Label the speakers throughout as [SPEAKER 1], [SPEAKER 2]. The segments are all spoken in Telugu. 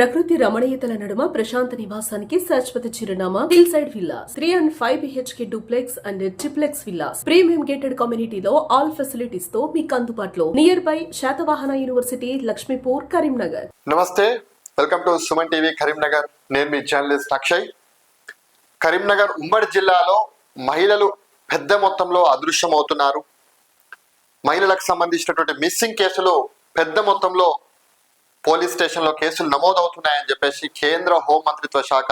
[SPEAKER 1] ప్రకృతి రమణీయతల నడుమ ప్రశాంత నివాసానికి శాశ్వత చిరునామా hill side villas three and five BHK duplex and triplex villas. Premium gated కమ్యూనిటీలో ఆల్ ఫెసిలిటీస్తో మీకు అందుబాటులో. Nearby Satavahana university Laxmipur Karimnagar.
[SPEAKER 2] నమస్తే welcome to Suman TV Karimnagar. నేను మీ జర్నలిస్ట్ అక్షయ్. కరీంనగర్ ఉమ్మడి జిల్లాలో మహిళలు పెద్ద మొత్తంలో అదృశ్యమవుతున్నారు. మహిళలకు సంబంధించినటువంటి మిస్సింగ్ కేసులు పెద్ద మొత్తంలో పోలీస్ స్టేషన్లో కేసులు నమోదవుతున్నాయని చెప్పేసి కేంద్ర హోం మంత్రిత్వ శాఖ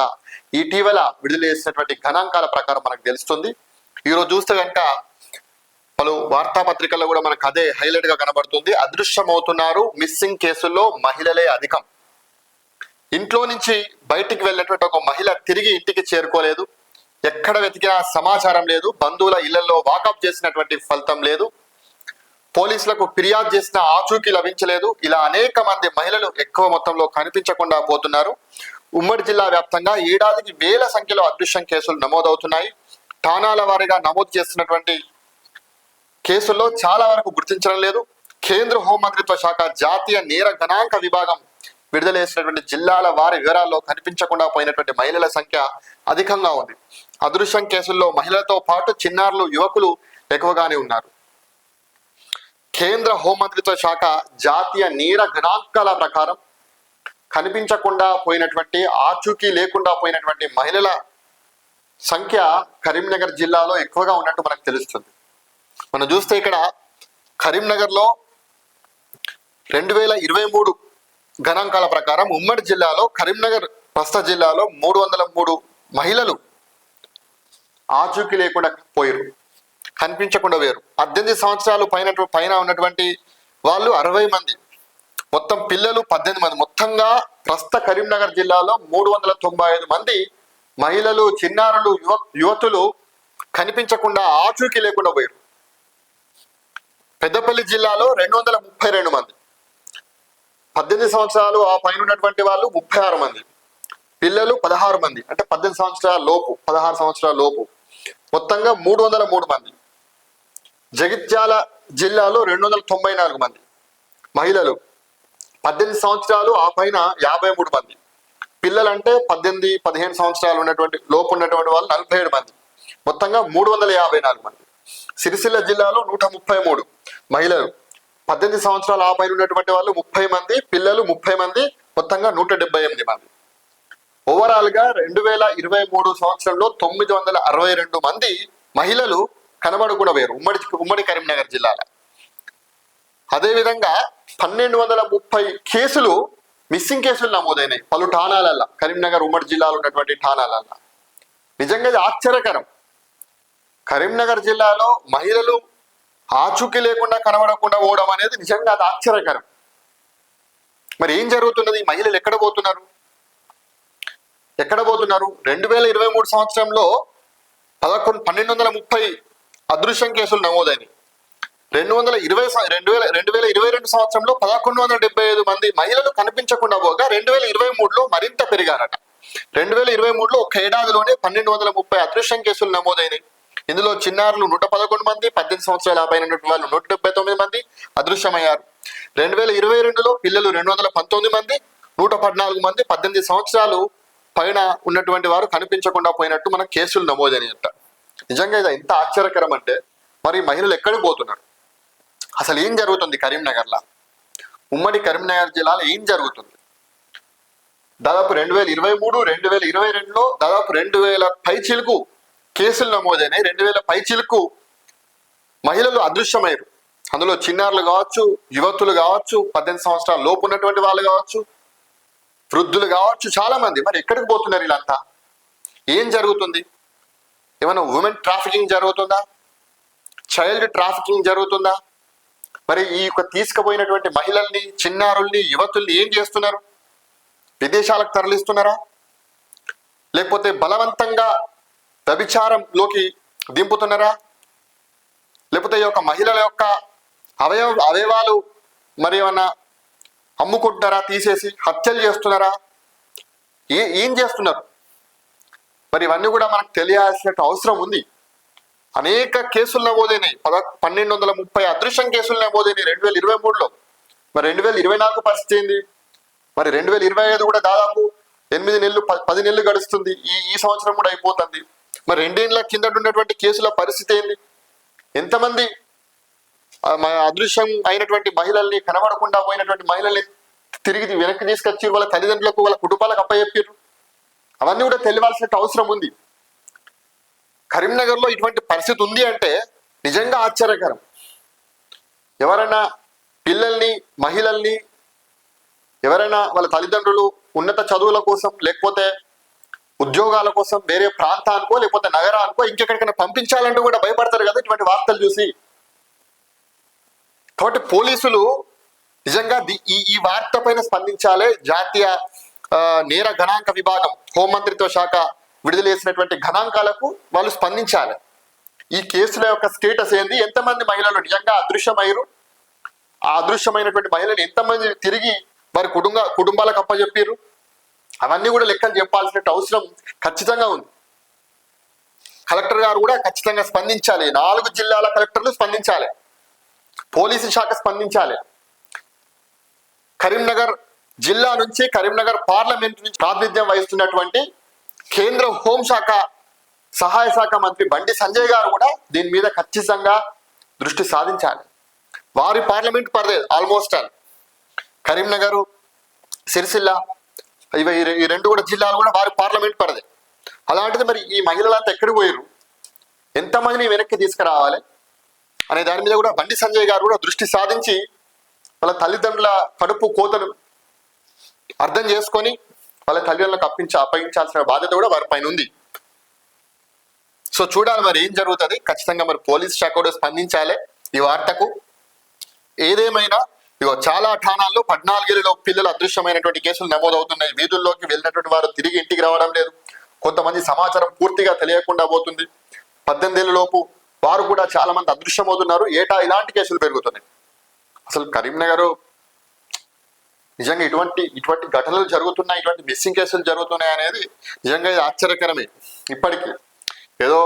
[SPEAKER 2] ఇటీవల విడుదల చేసినటువంటి గణాంకాల ప్రకారం మనకు తెలుస్తుంది. ఈరోజు చూస్తే కనుక పలు వార్తాపత్రికల్లో కూడా మనకు అదే హైలైట్గా కనబడుతుంది. అదృశ్యమవుతున్నారు మిస్సింగ్ కేసుల్లో మహిళలే అధికం. ఇంట్లో నుంచి బయటికి వెళ్ళినటువంటి ఒక మహిళ తిరిగి ఇంటికి చేరుకోలేదు. ఎక్కడ వెతికినా సమాచారం లేదు. బంధువుల ఇళ్ళలో వాకప్ చేసినటువంటి ఫలితం లేదు. పోలీసులకు ఫిర్యాదు చేసిన ఆచూకీ లభించలేదు. ఇలా అనేక మంది మహిళలు ఎక్కువ మొత్తంలో కనిపించకుండా పోతున్నారు. ఉమ్మడి జిల్లా వ్యాప్తంగా ఏడాదికి వేల సంఖ్యలో అదృశ్యం కేసులు నమోదవుతున్నాయి. ఠాణాల వారీగా నమోదు చేస్తున్నటువంటి కేసుల్లో చాలా వరకు గుర్తించడం లేదు. కేంద్ర హోంమంత్రిత్వ శాఖ జాతీయ నేర గణాంక విభాగం విడుదల చేసినటువంటి జిల్లాల వారి వివరాల్లో కనిపించకుండా పోయినటువంటి మహిళల సంఖ్య అధికంగా ఉంది. అదృశ్యం కేసుల్లో మహిళలతో పాటు చిన్నారులు యువకులు ఎక్కువగానే ఉన్నారు. కేంద్ర హోంమంత్రిత్వ శాఖ జాతీయ నేర గణాంకాల ప్రకారం కనిపించకుండా పోయినటువంటి ఆచూకీ లేకుండా పోయినటువంటి మహిళల సంఖ్య కరీంనగర్ జిల్లాలో ఎక్కువగా ఉన్నట్టు మనకు తెలుస్తుంది. మనం చూస్తే ఇక్కడ కరీంనగర్లో రెండు వేల ఇరవై మూడు గణాంకాల ప్రకారం ఉమ్మడి జిల్లాలో కరీంనగర్ ప్రస్త జిల్లాలో మూడు వందల మూడు మహిళలు ఆచూకీ లేకుండా పోయారు కనిపించకుండా వేరు. పద్దెనిమిది సంవత్సరాలు పైన పైన ఉన్నటువంటి వాళ్ళు అరవై మంది. మొత్తం పిల్లలు పద్దెనిమిది మంది. మొత్తంగా ప్రస్తుత కరీంనగర్ జిల్లాలో మూడు వందల తొంభై ఐదు మంది మహిళలు చిన్నారులు యువ యువతులు కనిపించకుండా ఆచూకీ లేకుండా పోయారు. పెద్దపల్లి జిల్లాలో రెండు వందల ముప్పై రెండు మంది. పద్దెనిమిది సంవత్సరాలు ఆ పైన ఉన్నటువంటి వాళ్ళు ముప్పై ఆరు మంది. పిల్లలు పదహారు మంది. అంటే పద్దెనిమిది సంవత్సరాల లోపు పదహారు సంవత్సరాల లోపు. మొత్తంగా మూడు వందల మూడు మంది. జగిత్యాల జిల్లాలో రెండు వందల తొంభై నాలుగు మంది మహిళలు పద్దెనిమిది సంవత్సరాలు ఆ పైన యాభై మూడు మంది. పిల్లలంటే పద్దెనిమిది పదిహేను సంవత్సరాలు ఉన్నటువంటి లోపు ఉన్నటువంటి వాళ్ళు నలభై ఏడు మంది. మొత్తంగా మూడు వందల యాభై నాలుగు మంది. సిరిసిల్ల జిల్లాలో నూట ముప్పై మూడు మహిళలు. పద్దెనిమిది సంవత్సరాలు ఆ పైన ఉన్నటువంటి వాళ్ళు ముప్పై మంది పిల్లలు ముప్పై మంది మొత్తంగా నూట డెబ్బై ఎనిమిది మంది. ఓవరాల్గా రెండు వేల ఇరవై మూడు సంవత్సరంలో తొమ్మిది వందల అరవై రెండు మంది మహిళలు కనబడకుండా వేరు. ఉమ్మడి ఉమ్మడి కరీంనగర్ జిల్లాలో. అదేవిధంగా పన్నెండు వందల ముప్పై కేసులు మిస్సింగ్ కేసులు నమోదైనాయి పలు ఠాణాలల్లో. కరీంనగర్ ఉమ్మడి జిల్లాలో ఉన్నటువంటి ఠాణాలల్లో. నిజంగా ఇది ఆశ్చర్యకరం. కరీంనగర్ జిల్లాలో మహిళలు ఆచూకీ లేకుండా కనబడకుండా పోవడం అనేది నిజంగా అది ఆశ్చర్యకరం. మరి ఏం జరుగుతున్నది? ఈ మహిళలు ఎక్కడ పోతున్నారు? ఎక్కడ పోతున్నారు? రెండు వేల ఇరవై మూడు సంవత్సరంలో పదకొండు పన్నెండు వందల ముప్పై అదృశ్యం కేసులు నమోదైనవి రెండు వందల ఇరవై రెండు వేల రెండు వేల ఇరవై రెండు సంవత్సరంలో పదకొండు వందల డెబ్బై ఐదు మంది మహిళలు కనిపించకుండా పోగా రెండు వేల ఇరవై మూడులో మరింత పెరిగారట. రెండు వేల ఇరవై మూడులో ఒక ఏడాదిలోనే పన్నెండు వందల ముప్పై అదృశ్యం కేసులు నమోదైనవి ఇందులో చిన్నారులు నూట పదకొండు మంది పద్దెనిమిది సంవత్సరాల పైన వాళ్ళు నూట డెబ్బై తొమ్మిది మంది అదృశ్యమయ్యారు. రెండు వేల ఇరవై రెండులో పిల్లలు రెండు వందల పంతొమ్మిది మంది నూట పద్నాలుగు మంది పద్దెనిమిది సంవత్సరాలు పైన ఉన్నటువంటి వారు కనిపించకుండా పోయినట్టు మన కేసులు నమోదైనట నిజంగా ఇది ఎంత ఆశ్చర్యకరం అంటే మరి మహిళలు ఎక్కడికి పోతున్నారు? అసలు ఏం జరుగుతుంది కరీంనగర్లో? ఉమ్మడి కరీంనగర్ జిల్లాలో ఏం జరుగుతుంది? దాదాపు రెండు వేల ఇరవై మూడు రెండు వేల ఇరవై రెండులో దాదాపు రెండు వేల పైచిలకు కేసులు నమోదైనాయి. రెండు వేల పైచిలకు మహిళలు అదృశ్యమయ్యారు. అందులో చిన్నారులు కావచ్చు యువతులు కావచ్చు పద్దెనిమిది సంవత్సరాల లోపు ఉన్నటువంటి వాళ్ళు కావచ్చు వృద్ధులు కావచ్చు చాలా మంది మరి ఎక్కడికి పోతున్నారు వీళ్ళంతా? ఏం జరుగుతుంది? ఏమైనా ఉమెన్ ట్రాఫికింగ్ జరుగుతుందా? చైల్డ్ ట్రాఫికింగ్ జరుగుతుందా? మరి ఈ యొక్క తీసుకుపోయినటువంటి మహిళల్ని చిన్నారుల్ని యువతుల్ని ఏం చేస్తున్నారు? విదేశాలకు తరలిస్తున్నారా? లేకపోతే బలవంతంగా వ్యభిచారంలోకి దింపుతున్నారా? లేకపోతే ఈ యొక్క మహిళల యొక్క అవయవ అవయవాలు మరి ఏమన్నా అమ్ముకుంటున్నారా తీసేసి హత్యలు చేస్తున్నారా? ఏ ఏం చేస్తున్నారు? మరి ఇవన్నీ కూడా మనకు తెలియాల్సిన అవసరం ఉంది. అనేక కేసులు నమోదైనాయి. పద పన్నెండు వందల ముప్పై అదృశ్యం కేసులు నమోదైనాయి రెండు వేల ఇరవై మూడులో. మరి రెండు వేల ఇరవై నాలుగు పరిస్థితి ఏంది? మరి రెండు వేల ఇరవై ఐదు కూడా దాదాపు ఎనిమిది నెలలు పది నెలలు గడుస్తుంది. ఈ ఈ సంవత్సరం కూడా అయిపోతుంది. మరి రెండేళ్ళ కిందట ఉన్నటువంటి కేసుల పరిస్థితి ఏంది? ఎంతమంది అదృశ్యం అయినటువంటి మహిళల్ని కనబడకుండా పోయినటువంటి మహిళల్ని తిరిగి వెనక్కి తీసుకొచ్చి వాళ్ళ తల్లిదండ్రులకు వాళ్ళ కుటుంబాలకు అప్పచెప్పారు అవన్నీ కూడా తెలియాల్సిన అవసరం ఉంది. కరీంనగర్లో ఇటువంటి పరిస్థితి ఉంది అంటే నిజంగా ఆశ్చర్యకరం. ఎవరైనా పిల్లల్ని మహిళల్ని ఎవరైనా వాళ్ళ తల్లిదండ్రులు ఉన్నత చదువుల కోసం లేకపోతే ఉద్యోగాల కోసం వేరే ప్రాంతానికో లేకపోతే నగరానికో ఇంకెక్కడికైనా పంపించాలంటూ కూడా భయపడతారు కదా ఇటువంటి వార్తలు చూసి. కాబట్టి పోలీసులు నిజంగా ఈ ఈ వార్త పైన స్పందించాలి జాతీయ నేర గణాంక విభాగం హోంమంత్రిత్వ శాఖ విడుదల చేసినటువంటి గణాంకాలకు వాళ్ళు స్పందించాలి. ఈ కేసుల యొక్క స్టేటస్ ఏంది? ఎంతమంది మహిళలు నిజంగా అదృశ్యమయ్యారు? ఆ అదృశ్యమైనటువంటి మహిళలు ఎంతమంది తిరిగి వారి కుటుంబ కుటుంబాలకు అప్పచెప్పారు అవన్నీ కూడా లెక్కలు చెప్పాల్సిన అవసరం ఖచ్చితంగా ఉంది. కలెక్టర్ గారు కూడా ఖచ్చితంగా స్పందించాలి. నాలుగు జిల్లాల కలెక్టర్లు స్పందించాలి. పోలీసు శాఖ స్పందించాలి. కరీంనగర్ జిల్లా నుంచి కరీంనగర్ పార్లమెంట్ నుంచి ప్రాతినిధ్యం వహిస్తున్నటువంటి కేంద్ర హోంశాఖ సహాయ శాఖ మంత్రి బండి సంజయ్ గారు కూడా దీని మీద ఖచ్చితంగా దృష్టి సాధించాలి. వారి పార్లమెంట్ పర్లేదు ఆల్మోస్ట్ ఆల్ కరీంనగర్ సిరిసిల్ల ఇవి ఈ రెండు కూడా జిల్లాలు కూడా వారి పార్లమెంట్ పరిధి. అలాంటిది మరి ఈ మహిళలంతా ఎక్కడికి పోయారు ఎంతమందిని వెనక్కి తీసుకురావాలి? అనే దాని మీద కూడా బండి సంజయ్ గారు కూడా దృష్టి సాధించి వాళ్ళ తల్లిదండ్రుల కడుపు కోతను అర్థం చేసుకొని వాళ్ళ తల్లిదండ్రులకు అప్పించి అప్పగించాల్సిన బాధ్యత కూడా వారి పైన ఉంది. సో చూడాలి మరి ఏం జరుగుతుంది. ఖచ్చితంగా మరి పోలీస్ శాఖ కూడా స్పందించాలి ఈ వార్తకు. ఏదేమైనా ఇగో చాలా ఠాణాల్లో పద్నాలుగేళ్ళలో పిల్లలు అదృశ్యమైనటువంటి కేసులు నమోదవుతున్నాయి. వీధుల్లోకి వెళ్ళినటువంటి వారు తిరిగి ఇంటికి రావడం లేదు. కొంతమంది సమాచారం పూర్తిగా తెలియకుండా పోతుంది. పద్దెనిమిది ఏళ్ళలోపు వారు కూడా చాలా మంది అదృశ్యమవుతున్నారు. ఏటా ఇలాంటి కేసులు పెరుగుతున్నాయి. అసలు కరీంనగర్ నిజంగా ఇటువంటి ఇటువంటి ఘటనలు జరుగుతున్నాయి ఇటువంటి మిస్సింగ్ కేసులు జరుగుతున్నాయి అనేది నిజంగా ఇది ఆశ్చర్యకరమే. ఇప్పటికీ ఏదో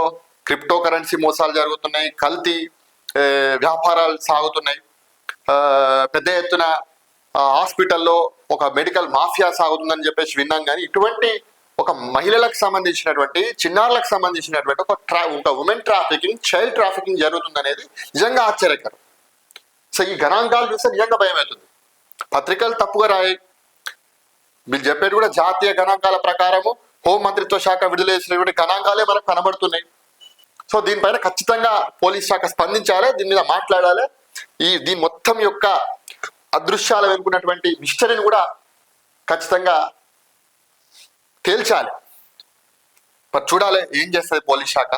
[SPEAKER 2] క్రిప్టో కరెన్సీ మోసాలు జరుగుతున్నాయి కల్తీ వ్యాపారాలు సాగుతున్నాయి. పెద్ద ఎత్తున హాస్పిటల్లో ఒక మెడికల్ మాఫియా సాగుతుందని చెప్పేసి విన్నాం కానీ ఇటువంటి ఒక మహిళలకు సంబంధించినటువంటి చిన్నారులకు సంబంధించినటువంటి ఒక ట్రా ఒక ఉమెన్ ట్రాఫికింగ్ చైల్డ్ ట్రాఫికింగ్ జరుగుతుంది అనేది నిజంగా ఆశ్చర్యకరం. సో ఈ గణాంకాలు చూస్తే నిజంగా భయం అవుతుంది పత్రికలు తప్పుగా రాయి. వీళ్ళు చెప్పేది కూడా జాతీయ గణాంకాల ప్రకారము హోం మంత్రిత్వ శాఖ విడుదల చేసినటువంటి గణాంకాలే మనకు కనబడుతున్నాయి. సో దీనిపైన ఖచ్చితంగా పోలీస్ శాఖ స్పందించాలి దీని మీద మాట్లాడాలి. ఈ దీని మొత్తం యొక్క అదృశ్యాలు వెనుకున్నటువంటి మిస్టరీని కూడా ఖచ్చితంగా తేల్చాలి. మరి చూడాలి ఏం చేస్తుంది పోలీస్ శాఖ?